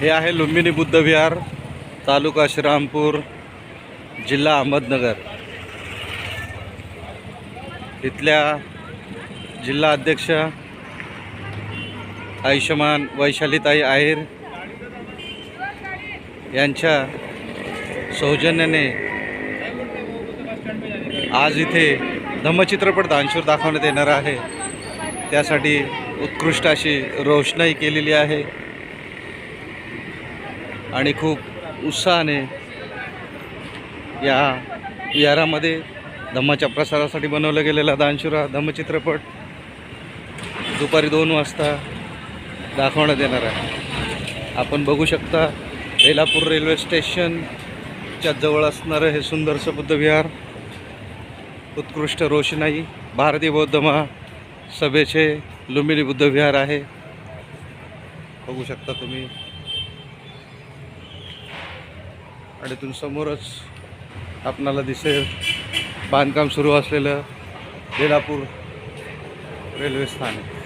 हे आहे लुंबिनी बुद्ध विहार तालुका श्रीरामपूर जिल्हा अहमदनगर. इथल्या जिल्हा अध्यक्ष आयुष्यमान वैशालीताई आहेर यांच्या सौजन्याने आज इथे धम्मचित्रपट दानशूर दाखवण्यात येणार आहे. त्यासाठी उत्कृष्ट अशी रोषणाई केलेली आहे. आणि खूप उत्साहाने या विहारामध्ये धम्माच्या प्रसारासाठी बनवला गेलेला दानशुरा धम्मचित्रपट दुपारी दोन वाजता दाखवण्यात येणार आहे. आपण बघू शकता बेलापूर रेल्वे स्टेशनच्या जवळ असणारं हे सुंदरसं बुद्धविहार उत्कृष्ट रोषणाई भारतीय बौद्ध महासभेचे लुंबिनी बुद्धविहार आहे. बघू शकता तुम्ही. आणि इथून समोरच आपणाला दिसेल बांधकाम सुरू असलेलं बेलापूर रेल्वे स्थानक.